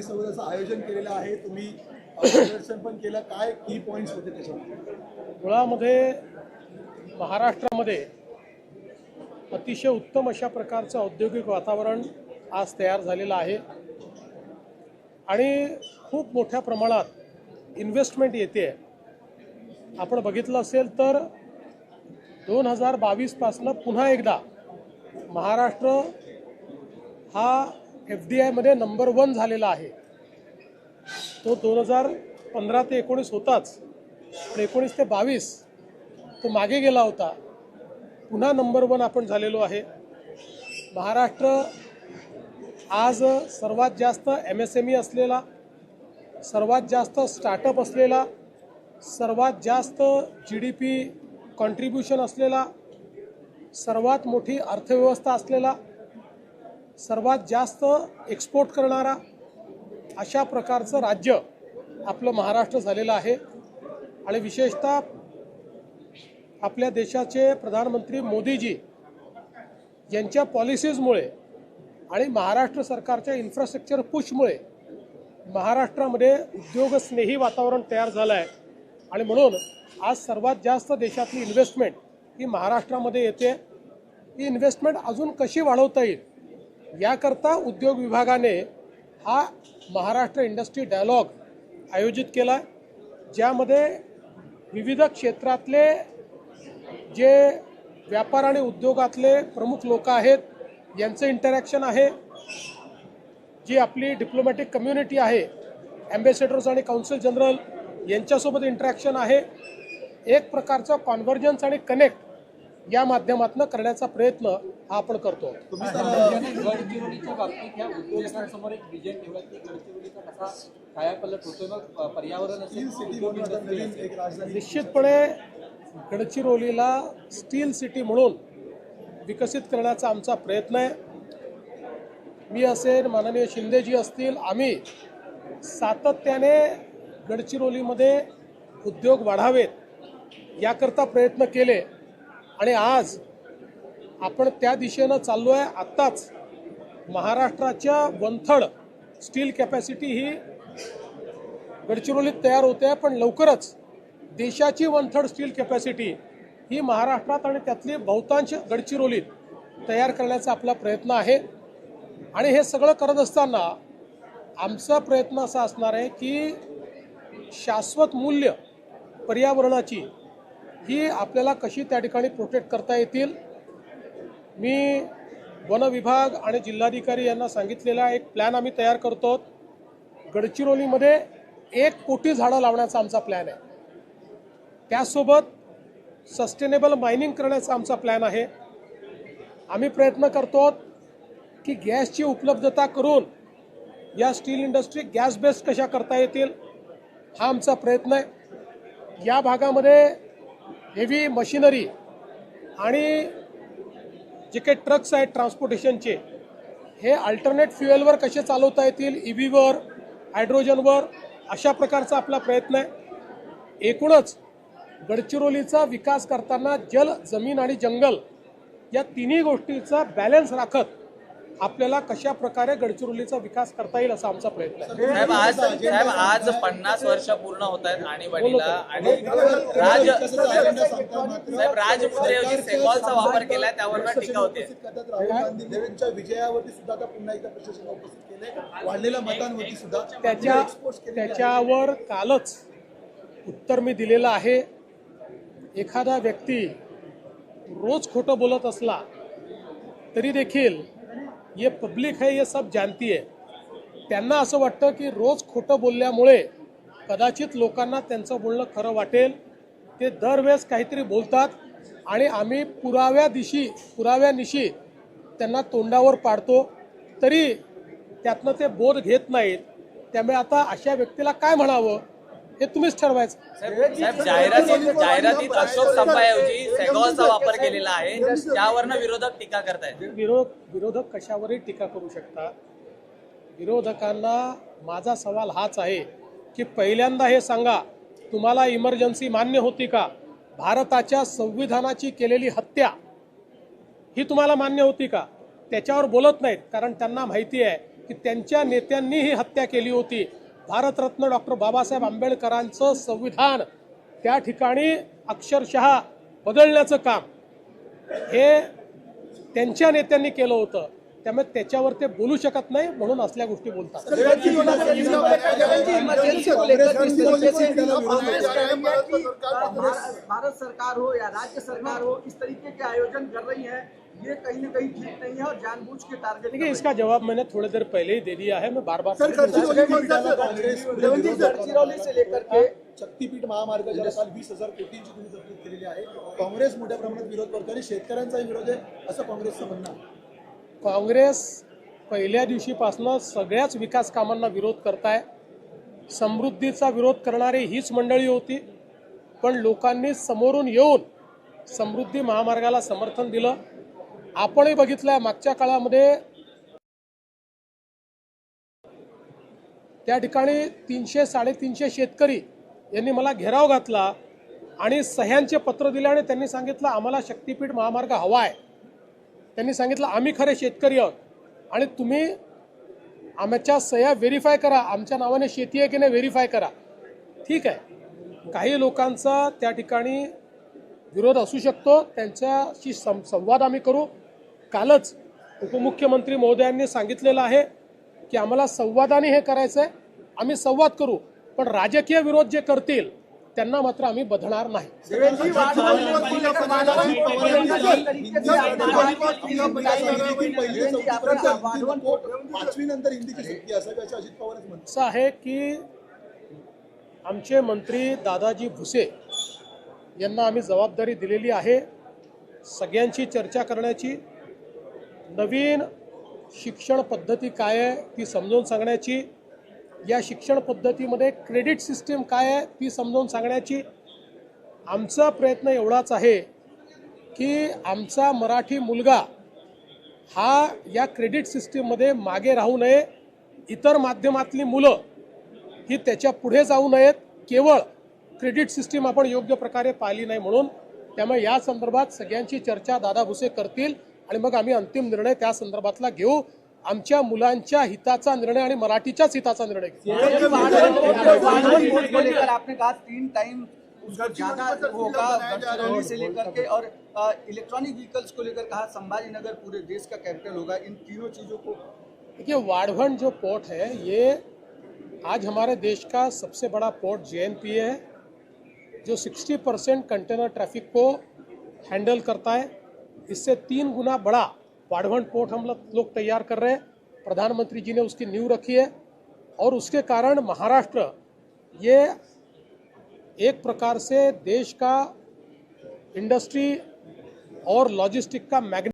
परिसंवादाचं आयोजन केलेलं आहे. तुम्ही प्रदर्शन पण केलं. काय की पॉईंट्स होते त्याच्यामध्ये? मुळामध्ये महाराष्ट्रामध्ये अतिशय उत्तम अशा प्रकारचं औद्योगिक वातावरण आज तयार झालेलं आहे. आणि खूप मोठ्या प्रमाणात इन्व्हेस्टमेंट येते. आपण बघितलं असेल तर दोन हजार बावीसपासनं पुन्हा एकदा महाराष्ट्र हा एफ डी आयमध्ये नंबर वन झालेला आहे. तो दोन हजार पंधरा ते एकोणीस होताच. पण एकोणीस ते बावीस तो मागे गेला होता. पुन्हा नंबर वन आपण झालेलो आहे. महाराष्ट्र आज सर्वात जास्त एम एस एम ई असलेला सर्वात जास्त स्टार्टअप असलेला सर्वात जास्त जी डी पी कॉन्ट्रीब्युशन असलेला सर्वात मोठी अर्थव्यवस्था असलेला सर्वात जास्त एक्सपोर्ट करणारा अशा प्रकारचं राज्य आपलं महाराष्ट्र झालेलं आहे. आणि विशेषतः आपल्या देशाचे प्रधानमंत्री मोदीजी यांच्या पॉलिसीजमुळे आणि महाराष्ट्र सरकारच्या इन्फ्रास्ट्रक्चर पुशमुळे महाराष्ट्रामध्ये उद्योगस्नेही वातावरण तयार झालं आहे. आणि म्हणून आज सर्वात जास्त देशातली इन्व्हेस्टमेंट ही महाराष्ट्रामध्ये येते. ही इन्व्हेस्टमेंट अजून कशी वाढवता येईल? याकरता उद्योग विभागाने हा महाराष्ट्र इंडस्ट्री डायलॉग आयोजित केला ज्यामध्ये विविध क्षेत्रातले जे व्यापार आणि उद्योगातले प्रमुख लोक आहेत यांचं इंटरॅक्शन आहे. जी आपली डिप्लोमॅटिक कम्युनिटी आहे ॲम्बेसेडर्स आणि काउन्सिल जनरल यांच्यासोबत इंटरॅक्शन आहे. एक प्रकारचं कॉन्व्हर्जन्स आणि कनेक्ट या माध्यमातून करण्याचा प्रयत्न हा आपण करतो. गडचिरोलीच्या बाबतीत ह्या उद्योजकांसमोर एक ठेवला की गडचिरोलीचा कसा कायापलट मग पर्यावरण असेल राजधानी निश्चितपणे गडचिरोलीला स्टील सिटी म्हणून विकसित करण्याचा आमचा प्रयत्न आहे. मी असेल माननीय शिंदेजी असतील आम्ही सातत्याने गडचिरोलीमध्ये उद्योग वाढावेत याकरता प्रयत्न केले. आणि आज आपण त्या दिशेनं चाललो आहे आत्ताच. महाराष्ट्राच्या वनथड स्टील कॅपॅसिटी ही गडचिरोलीत तयार होते आहे पण लवकरच देशाची वन स्टील कॅपॅसिटी ही महाराष्ट्रात आणि त्यातली बहुतांश गडचिरोलीत तयार करण्याचा आपला प्रयत्न आहे. आणि हे सगळं करत असताना आमचा प्रयत्न असा असणार आहे की शाश्वत मूल्य पर्यावरणाची ही आपल्याला कशी त्या ठिकाणी प्रोटेक्ट करता येतील मी वन विभाग आणि जिल्हाधिकारी यांना सांगितलेला एक प्लॅन आम्ही तयार करतो. गडचिरोलीमध्ये एक कोटी झाडं लावण्याचा आमचा प्लॅन आहे. त्यासोबत सस्टेनेबल मायनिंग करण्याचा आमचा प्लॅन आहे. आम्ही प्रयत्न करतो की गॅसची उपलब्धता करून या स्टील इंडस्ट्री गॅस बेस्ड कशा करता येतील हा आमचा प्रयत्न आहे. या भागामध्ये हेवी मशिनरी आणि जे काही ट्रक्स आहेत ट्रान्सपोर्टेशनचे हे अल्टरनेट फ्युएलवर कसे चालवता येतील ई व्हीवर हायड्रोजनवर अशा प्रकारचा आपला प्रयत्न आहे. एकूणच गडचिरोलीचा विकास करताना जल जमीन आणि जंगल या तिन्ही गोष्टीचा बॅलन्स राखत आपल्याला कशा प्रकारे गडचिरोलीचा विकास करता येईल असा आमचा प्रयत्न आहे. साहेब आज साहेब आज पन्नास वर्ष पूर्ण होत आहेत आणीबाणीला आणि राज साहेब राजमुद्रेऐवजी सेकॉलचा वापर केलाय त्यावर टीका होते. देवेंच्या विजयावरती सुद्धा आता पुन्हा एकदा प्रशासन उपस्थित केले वाढलेल्या मतांवरती सुद्धा त्याच्या. त्याच्यावर कालच उत्तर मी दिलेलं आहे. एखादा व्यक्ती रोज खोटं बोलत असला तरी देखील ये पब्लिक है ये सब जानती है। त्यांना असं वाटतं की रोज खोटं बोलल्यामुळे कदाचित लोकांना त्यांचं बोलणं खरं वाटेल. ते दरवेळेस काहीतरी बोलतात आणि आम्ही पुराव्या दिशी पुराव्यानिशी त्यांना तोंडावर पाडतो. तरी त्यातनं ते बोध घेत नाहीत. त्यामुळे आता अशा व्यक्तीला काय म्हणावं? हे तुम्हीच ठरवायचं. साहेब जाहिरातीत जाहिरातीत अशोक स्तंभाऐवजी सेगॉलचा वापर केलेला आहे. त्यावरनं विरोधक टीका करतायत. विरोध विरोधक कशावरही टीका करू शकतात विरोधकांना माझा सवाल हाच आहे की पहिल्यांदा हे सांगा तुम्हाला इमर्जन्सी मान्य होती का? भारताच्या संविधानाची केलेली हत्या ही तुम्हाला मान्य होती का? त्याच्यावर बोलत नाहीत कारण त्यांना माहिती आहे की त्यांच्या नेत्यांनी ही हत्या केली होती. भारतरत्न डॉक्टर बाबासाहेब आंबेडकरांचं संविधान त्या ठिकाणी अक्षरशः बदलण्याचं काम हे त्यांच्या नेत्यांनी केलं होतं. त्यामुळे त्याच्यावर ते बोलू शकत नाही म्हणून असल्या गोष्टी बोलतात. भारत सरकार हो या राज्य सरकार हो इस तरीके के आयोजन कर रही है। ये कहीं ना कहीं ठीक नहीं है और जानबूझ के टारगेट देखिए इसका जवाब मैंने थोड़ी देर पहले ही दे दिया है मैं बार बार काँग्रेस गडचिरोली से लेकर के शक्तीपीठ महामार्ग ज्याला काल वीस हजार कोटींची तुम्ही तरतूद केलेली आहे. काँग्रेस मोठ्या प्रमाणात विरोध करतो आणि शेतकऱ्यांचाही विरोध आहे असं काँग्रेसचं म्हणणं आहे. काँग्रेस पहिल्या दिवशीपासून सगळ्याच विकास कामांना विरोध करताय. समृद्धीचा विरोध करणारी हीच मंडळी होती. पण लोकांनी समोरून येऊन समृद्धी महामार्गाला समर्थन दिलं. आपणही बघितलं मागच्या काळामध्ये त्या ठिकाणी तीनशे साडेतीनशे शेतकरी यांनी मला घेराव घातला आणि सह्यांचे पत्र दिले आणि त्यांनी सांगितलं आम्हाला शक्तीपीठ महामार्ग हवा आहे. त्यांनी सांगितलं आम्ही खरे शेतकरी आहोत आणि तुम्ही आमच्या सह्या व्हेरीफाय करा आमच्या नावाने शेती आहे की नाही व्हेरीफाय करा. ठीक आहे. काही लोकांचा त्या ठिकाणी विरोध असू शकतो त्यांच्याशी सं संवाद आम्ही करू. कालच उपमुख्यमंत्री महोदयांनी सांगितलेलं आहे की आम्हाला संवादाने हे करायचं आहे आम्ही संवाद करू पण राजकीय विरोध जे करतील त्यांना मात्र आम्ही बधणार नाही. असं असं आहे की आमचे मंत्री दादाजी भुसे यांना आम्ही जबाबदारी दिलेली आहे. सगळ्यांची चर्चा करण्याची नवीन शिक्षण पद्धती काय आहे ती समजावून सांगण्याची या शिक्षण पद्धतीमध्ये क्रेडिट सिस्टीम काय आहे ती समजावून सांगण्याची आमचा प्रयत्न एवढाच आहे की आमचा मराठी मुलगा हा या क्रेडिट सिस्टीममध्ये मागे राहू नये. इतर माध्यमातली मुलं ही त्याच्या पुढे जाऊ नयेत. केवळ क्रेडिट सिस्टीम आपण योग्य प्रकारे पाहिली नाही म्हणून. त्यामुळे या संदर्भात सगळ्यांची चर्चा दादा भुसे करतील. आणि मग आम्ही अंतिम निर्णय त्या संदर्भातला घेऊ आमच्या मुलांच्या हिताचा निर्णय आणि मराठीच्याच हिताचा निर्णय घेऊ को- वाढवण कोड को लेकर आपने कहा तीन टाइम उसको ज़्यादा होगा गडचिरोली से लेकर के और इलेक्ट्रॉनिक व्हीकल्स को लेकर कहा संभाजी नगर पूरे देश का कैपिटल होगा इन तीनों चीज़ों को देखिए वाड़भन जो पोर्ट है ये आज हमारे देश का सबसे बड़ा पोर्ट जे है जो 60 परसेंट कंटेनर ट्रैफ़िक को हैंडल करता है इससे तीन गुना बड़ा वाड़भन पोर्ट हम लोग तैयार कर रहे हैं। प्रधानमंत्री जी ने उसकी नींव रखी है और उसके कारण महाराष्ट्र ये एक प्रकार से देश का इंडस्ट्री और लॉजिस्टिक का मैग्नेट